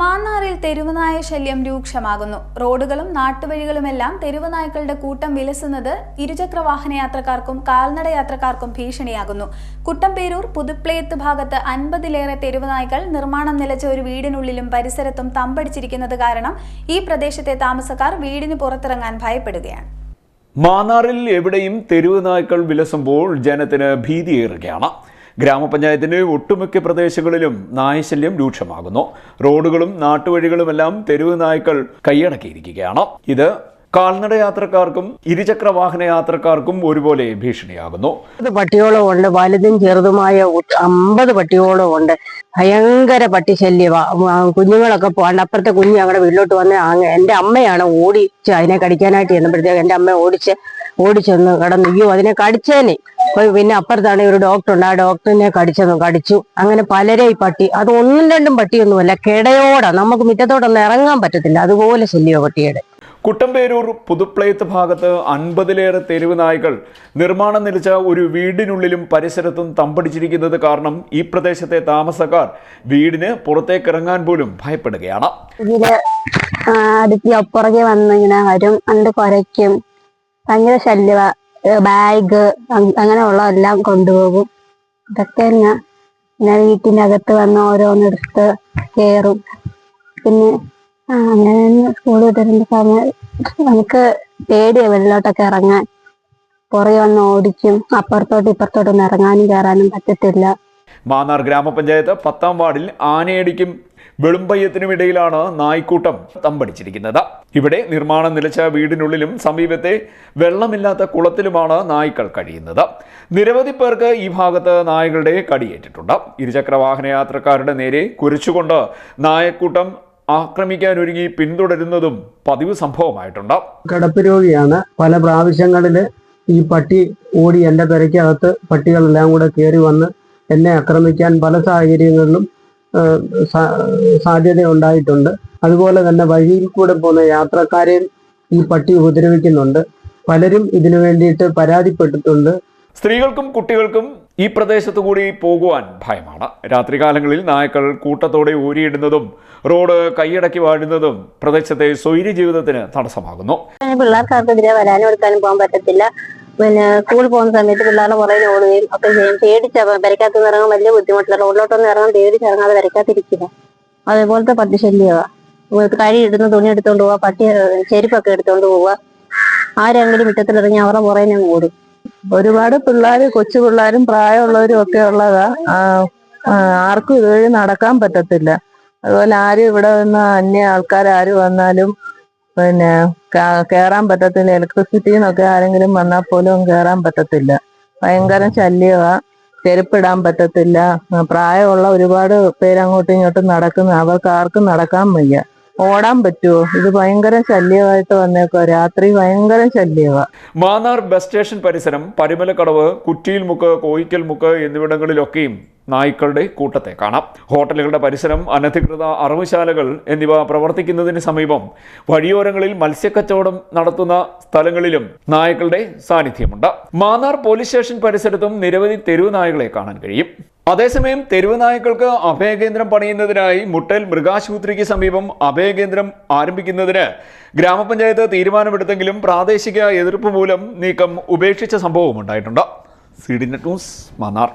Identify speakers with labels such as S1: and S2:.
S1: മാന്നാറിൽ തെരുവുനായ ശല്യം രൂക്ഷമാകുന്നു. റോഡുകളും നാട്ടുവഴികളുമെല്ലാം തെരുവുനായ്ക്കളുടെ കൂട്ടം വിലസുന്നത് ഇരുചക്ര വാഹന യാത്രക്കാർക്കും കാൽനട യാത്രക്കാർക്കും ഭീഷണിയാകുന്നു. കുട്ടമ്പേരൂർ പുതുപ്ലേത്ത് ഭാഗത്ത് അൻപതിലേറെ തെരുവുനായ്ക്കൾ നിർമ്മാണം നിലച്ച ഒരു വീടിനുള്ളിലും പരിസരത്തും തമ്പടിച്ചിരിക്കുന്നത് കാരണം ഈ പ്രദേശത്തെ താമസക്കാർ വീടിന് പുറത്തിറങ്ങാൻ ഭയപ്പെടുകയാണ്.
S2: മാന്നാറിൽ എവിടെയും തെരുവുനായ്ക്കൾ വിലസുമ്പോൾ ജനത്തിന് ഭീതിയേറുകയാണ്. ഗ്രാമപഞ്ചായത്തിന്റെ ഒട്ടുമിക്ക പ്രദേശങ്ങളിലും നായശല്യം രൂക്ഷമാകുന്നു. റോഡുകളും നാട്ടുവഴികളുമെല്ലാം തെരുവ് നായ്ക്കൾ കൈയടക്കിയിരിക്കുകയാണ്. ഇത് കാൽനട യാത്രക്കാർക്കും ഇരുചക്ര വാഹന യാത്രക്കാർക്കും ഒരുപോലെ ഭീഷണിയാകുന്നു.
S3: പട്ടിയോളം ഉണ്ട്. വലുതും ചെറുതുമായ അമ്പത് പട്ടിയോളം ഉണ്ട്. ഭയങ്കര പട്ടി ശല്യമാ ആ, കുഞ്ഞുങ്ങളൊക്കെ പോകാണ്ട് അപ്പുറത്തെ കുഞ്ഞ് ഞങ്ങളുടെ വീട്ടിലോട്ട് വന്ന് എന്റെ അമ്മയാണ് ഓടിച്ച് അതിനെ കടിക്കാനായിട്ട് ചെന്നപ്പോഴത്തേക്ക് എന്റെ അമ്മ ഓടിച്ച് ഓടിച്ചെന്ന് കടന്നു അയ്യോ അതിനെ കടിച്ചേനെ. പിന്നെ അപ്പുറത്താണ് ഒരു ഡോക്ടർ ഉണ്ട് ആ ഡോക്ടറിനെ കടിച്ചതും കടിച്ചു. അങ്ങനെ പലരെ ഈ പട്ടി. അത് ഒന്നും രണ്ടും പട്ടിയൊന്നുമല്ല കിടയോടാ. നമുക്ക് മുറ്റത്തോടൊന്നും ഇറങ്ങാൻ പറ്റത്തില്ല. അതുപോലെ ശല്യോ പട്ടിയുടെ.
S2: കുട്ടമ്പേരൂർ പുതുപ്ലേത്ത് ഭാഗത്ത് അൻപതിലേറെ തെരുവ് നായ്കൾ നിർമ്മാണം നിലച്ച ഒരു വീടിനുള്ളിലും പരിസരത്തും തമ്പടിച്ചിരിക്കുന്നത് കാരണം ഈ പ്രദേശത്തെ താമസക്കാർ വീടിന് പുറത്തേക്ക് ഇറങ്ങാൻ പോലും ഭയപ്പെടുകയാണ്.
S4: അടുത്ത് പുറകെ വന്ന് ഇങ്ങനെ വരും. അണ്ട് കുരയ്ക്കും. ഭയങ്കര ശല്യ ബാഗ് അങ്ങനെയുള്ളതെല്ലാം കൊണ്ടുപോകും. ഇതൊക്കെ ഞാൻ പിന്നെ വീട്ടിന്റെ അകത്ത് വന്ന് ഓരോന്നെടുത്ത് കയറും. പിന്നെ അങ്ങനെ സ്കൂളിൽ വിട്ടിരുന്ന സമയം നമുക്ക് പേടിയ വെള്ളോട്ടൊക്കെ ഇറങ്ങാൻ. പുറകെ വന്ന് ഓടിക്കും. അപ്പുറത്തോട്ട് ഇപ്പുറത്തോട്ടൊന്നും ഇറങ്ങാനും കയറാനും പറ്റത്തില്ല.
S2: മാന്നാർ ഗ്രാമപഞ്ചായത്ത് പത്താം വാർഡിൽ ആനയടിക്കും വെളുമ്പയ്യത്തിനുമിടയിലാണ് നായ്ക്കൂട്ടം തമ്പടിച്ചിരിക്കുന്നത്. ഇവിടെ നിർമ്മാണം നിലച്ച വീടിനുള്ളിലും സമീപത്തെ വെള്ളമില്ലാത്ത കുളത്തിലുമാണ് നായ്ക്കൾ കഴിയുന്നത്. നിരവധി പേർക്ക് ഈ ഭാഗത്ത് നായകളുടെ കടിയേറ്റിട്ടുണ്ട്. ഇരുചക്ര വാഹന യാത്രക്കാരുടെ നേരെ കുരിച്ചുകൊണ്ട് നായക്കൂട്ടം ആക്രമിക്കാനൊരുങ്ങി പിന്തുടരുന്നതും പതിവ് സംഭവമായിട്ടുണ്ട്.
S5: കിടപ്പ് രോഗിയാണ്. പല പ്രാവശ്യങ്ങളിൽ ഈ പട്ടി ഓടി എന്റെ പെരയ്ക്കകത്ത് പട്ടികളെല്ലാം കൂടെ കയറി വന്ന് എന്നെ ആക്രമിക്കാൻ പല സാഹചര്യങ്ങളിലും സാധ്യത ഉണ്ടായിട്ടുണ്ട്. അതുപോലെ തന്നെ വഴിയിൽ കൂടെ പോകുന്ന യാത്രക്കാരെയും ഈ പട്ടി ഉപദ്രവിക്കുന്നുണ്ട്. പലരും ഇതിനു വേണ്ടിയിട്ട് പരാതിപ്പെട്ടിട്ടുണ്ട്.
S2: സ്ത്രീകൾക്കും കുട്ടികൾക്കും ഈ പ്രദേശത്തു കൂടി പോകുവാൻ ഭയമാണ്. രാത്രികാലങ്ങളിൽ നായ്ക്കൾ കൂട്ടത്തോടെ ഊരിയിടുന്നതും റോഡ് കൈയടക്കി വാഴുന്നതും പ്രദേശത്തെ സ്വൈര്യ ജീവിതത്തിന് തടസ്സമാകുന്നു.
S4: പിള്ളേർക്കാർക്കെതിരെ വരാനും എടുക്കാനും പോകാൻ പറ്റത്തില്ല. പിന്നെ സ്കൂളിൽ പോകുന്ന സമയത്ത് പിള്ളേരുടെ പുറകിൽ ഓടുകയും ഒക്കെ ചെയ്യും. പേടിച്ച പെരക്കകത്ത് നിന്ന് ഇറങ്ങാൻ വലിയ ബുദ്ധിമുട്ടില്ല. റോഡിലോട്ടൊന്നും ഇറങ്ങാൻ പേടിച്ചിറങ്ങാതെ പെരക്കകത്തിരിക്കില്ല. അതേപോലത്തെ പട്ടി ശല്യമാണ് കഴി ഇടുന്ന തുണി എടുത്തോണ്ട് പോവാ പട്ടി ചെരുപ്പൊക്കെ എടുത്തോണ്ട് പോവാ. ആരെങ്കിലും മുറ്റത്തിലിറങ്ങി അവരുടെ അങ്ങ് ഓടും.
S6: ഒരുപാട് പിള്ളേര് കൊച്ചു പിള്ളേരും പ്രായമുള്ളവരും ഒക്കെ ഉള്ളതാ. ആർക്കും ഇതുവഴി നടക്കാൻ പറ്റത്തില്ല. അതുപോലെ ആരും ഇവിടെ വന്ന അന്യ ആൾക്കാർ ആര് വന്നാലും പിന്നെ കയറാൻ പറ്റത്തില്ല. ഇലക്ട്രിസിറ്റിന്നൊക്കെ ആരെങ്കിലും വന്നാൽ പോലും കേറാൻ പറ്റത്തില്ല. ഭയങ്കര ശല്യമാ ചെരുപ്പിടാൻ പറ്റത്തില്ല. പ്രായമുള്ള ഒരുപാട് പേര് അങ്ങോട്ടും ഇങ്ങോട്ടും നടക്കുന്ന. അവർക്ക് ആർക്കും നടക്കാൻ വയ്യ. ഓടാൻ പറ്റുമോ ഇത് ഭയങ്കര ശല്യമായിട്ട് വന്നേക്കോ രാത്രി ഭയങ്കര ശല്യമാ
S2: മാന്നാർ ബസ് സ്റ്റേഷൻ പരിസരം പരിമലക്കടവ് കുറ്റിയിൽ മുക്ക് കോയിക്കൽ മുക്ക് എന്നിവിടങ്ങളിലൊക്കെയും നായ്ക്കളുടെ കൂട്ടത്തെ കാണാം. ഹോട്ടലുകളുടെ പരിസരം അനധികൃത അറവുശാലകൾ എന്നിവ പ്രവർത്തിക്കുന്നതിന് സമീപം വഴിയോരങ്ങളിൽ മത്സ്യക്കച്ചവടം നടത്തുന്ന സ്ഥലങ്ങളിലും നായ്ക്കളുടെ സാന്നിധ്യമുണ്ട്. മാന്നാർ പോലീസ് സ്റ്റേഷൻ പരിസരത്തും നിരവധി തെരുവ് നായകളെ കാണാൻ കഴിയും. അതേസമയം തെരുവ് നായ്ക്കൾക്ക് അഭയകേന്ദ്രം പണിയുന്നതിനായി മുട്ടൽ മൃഗാശുപത്രിക്ക് സമീപം അഭയകേന്ദ്രം ആരംഭിക്കുന്നതിന് ഗ്രാമപഞ്ചായത്ത് തീരുമാനമെടുത്തെങ്കിലും പ്രാദേശിക എതിർപ്പ് മൂലം നീക്കം ഉപേക്ഷിച്ച സംഭവം ഉണ്ടായിട്ടുണ്ട്. C net news Mannar.